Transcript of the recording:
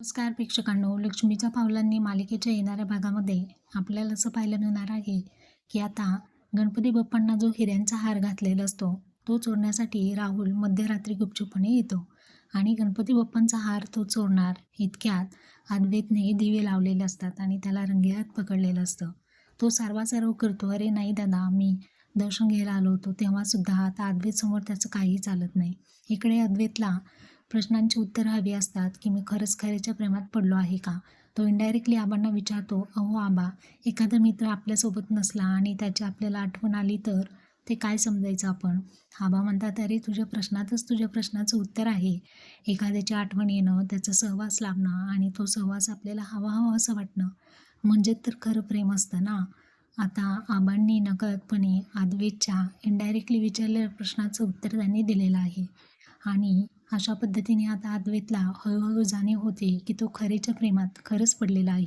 नमस्कार प्रेक्षकांनो. लक्ष्मीच्या पावलांनी मालिकेच्या येणाऱ्या भागामध्ये आपल्याला असं पाहायला मिळणार आहे की आता गणपती बाप्पांना जो हिऱ्यांचा हार घातलेला असतो तो चोरण्यासाठी राहुल मध्यरात्री गुपचूपणे येतो. आणि गणपती बाप्पांचा हार तो चोरणार इतक्यात अद्वैतने दिवे लावलेले असतात आणि त्याला रंगेहात पकडलेलं असतं. तो सर्वासर्व करतो अरे नाही दादा मी दर्शन घ्यायला आलो होतो तेव्हासुद्धा आता अद्वैतसमोर त्याचं काही चालत नाही. इकडे अद्वैतला प्रश्नांची उत्तरं हवी असतात की मी खरंच खऱ्याच्या प्रेमात पडलो आहे का? तो इनडायरेक्टली आबांना विचारतो अहो आबा एखादा मित्र आपल्यासोबत नसला आणि त्याची आपल्याला आठवण आली तर ते काय समजायचं आपण? आबा म्हणतात अरे तुझ्या प्रश्नातच तुझ्या प्रश्नाचं उत्तर आहे. एखाद्याची आठवण येणं त्याचा सहवास लाभणं आणि तो सहवास आपल्याला हवा हवा असं वाटणं म्हणजे तर खरं प्रेम असतं ना? आता आबांनी नकळतपणे आदवेच्या इनडायरेक्टली विचारलेल्या प्रश्नाचं उत्तर त्यांनी दिलेलं आहे. आणि अशा पद्धतीने आता अद्वैतला हळूहळू जाणीव होते की तो खरेच्या प्रेमात खरंच पडलेला आहे.